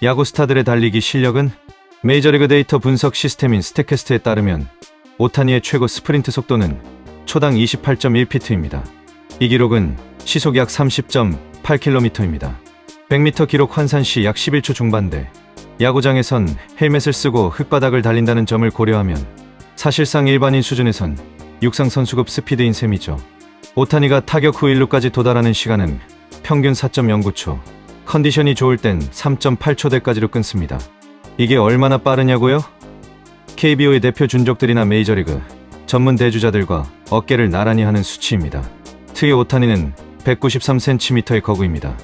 야구 스타들의 달리기 실력은 메이저리그 데이터 분석 시스템인 스태캐스트에 따르면 오타니의 최고 스프린트 속도는 초당 28.1피트입니다. 이 기록은 시속 약 30.8km입니다. 100m 기록 환산 시 약 11초 중반대. 야구장에선 헬멧을 쓰고 흙바닥을 달린다는 점을 고려하면 사실상 일반인 수준에선 육상 선수급 스피드인 셈이죠. 오타니가 타격 후 1루까지 도달하는 시간은 평균 4.09초, 컨디션이 좋을 땐 3.8초대까지로 끊습니다. 이게 얼마나 빠르냐고요? KBO의 대표 준족들이나 메이저리그 전문 대주자들과 어깨를 나란히 하는 수치입니다. 특히 오타니는 193cm의 거구입니다.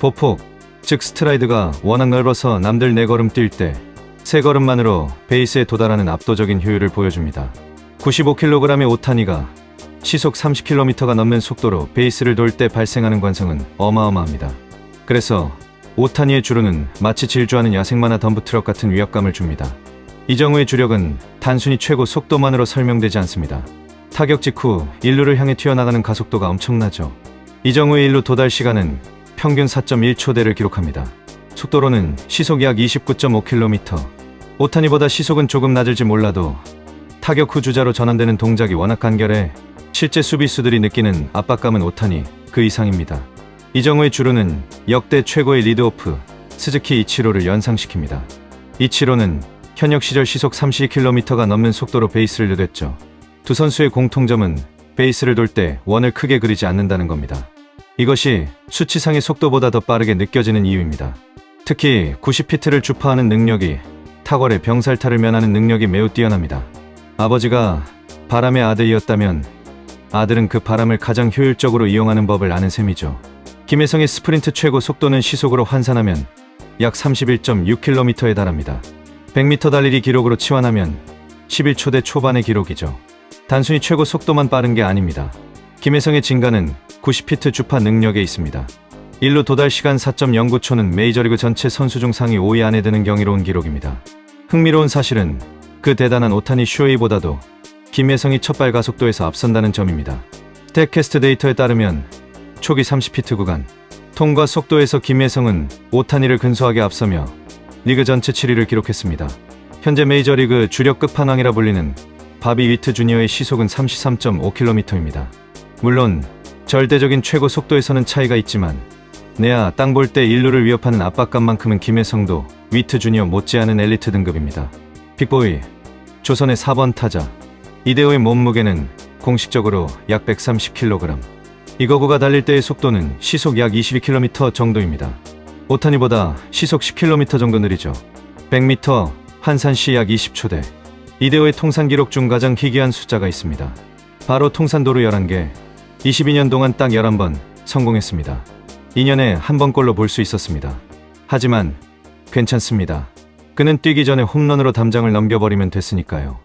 보폭, 즉 스트라이드가 워낙 넓어서 남들 네 걸음 뛸 때 세 걸음만으로 베이스에 도달하는 압도적인 효율을 보여줍니다. 95kg의 오타니가 시속 30km가 넘는 속도로 베이스를 돌 때 발생하는 관성은 어마어마합니다. 그래서 오타니의 주루는 마치 질주하는 야생만화 덤프트럭 같은 위압감을 줍니다. 이정우의 주력은 단순히 최고 속도만으로 설명되지 않습니다. 타격 직후 1루를 향해 튀어나가는 가속도가 엄청나죠. 이정우의 1루 도달 시간은 평균 4.1초대를 기록합니다. 속도로는 시속 약 29.5km. 오타니보다 시속은 조금 낮을지 몰라도 타격 후 주자로 전환되는 동작이 워낙 간결해 실제 수비수들이 느끼는 압박감은 오타니 그 이상입니다. 이정우의 주루는 역대 최고의 리드오프 스즈키 이치로를 연상시킵니다. 이치로는 현역 시절 시속 32km가 넘는 속도로 베이스를 누렸죠. 두 선수의 공통점은 베이스를 돌 때 원을 크게 그리지 않는다는 겁니다. 이것이 수치상의 속도보다 더 빠르게 느껴지는 이유입니다. 특히 90피트를 주파하는 능력이 탁월의 병살타를 면하는 능력이 매우 뛰어납니다. 아버지가 바람의 아들이었다면 아들은 그 바람을 가장 효율적으로 이용하는 법을 아는 셈이죠. 김혜성의 스프린트 최고 속도는 시속으로 환산하면 약 31.6km에 달합니다. 100m 달리기 기록으로 치환하면 11초대 초반의 기록이죠. 단순히 최고 속도만 빠른 게 아닙니다. 김혜성의 진가는 90피트 주파 능력에 있습니다. 1루 도달 시간 4.09초는 메이저리그 전체 선수 중 상위 5위 안에 드는 경이로운 기록입니다. 흥미로운 사실은 그 대단한 오타니 쇼웨이보다도 김혜성이 첫발 가속도에서 앞선다는 점입니다. 스택캐스트 데이터에 따르면 초기 30피트 구간 통과 속도에서 김혜성은 오타니를 근소하게 앞서며 리그 전체 7위를 기록했습니다. 현재 메이저리그 주력 끝판왕이라 불리는 바비 위트 주니어의 시속은 33.5km입니다. 물론 절대적인 최고 속도에서는 차이가 있지만 내야 땅 볼 때 일루를 위협하는 압박감만큼은 김혜성도 위트 주니어 못지않은 엘리트 등급입니다. 빅보이 조선의 4번 타자 이대호의 몸무게는 공식적으로 약 130kg. 이거구가 달릴 때의 속도는 시속 약 22km 정도입니다. 오타니보다 시속 10km 정도 느리죠. 100m 환산 시 약 20초대. 이대호의 통산 기록 중 가장 희귀한 숫자가 있습니다. 바로 통산도루 11개. 22년 동안 딱 11번 성공했습니다. 2년에 한 번꼴로 볼 수 있었습니다. 하지만 괜찮습니다. 그는 뛰기 전에 홈런으로 담장을 넘겨버리면 됐으니까요.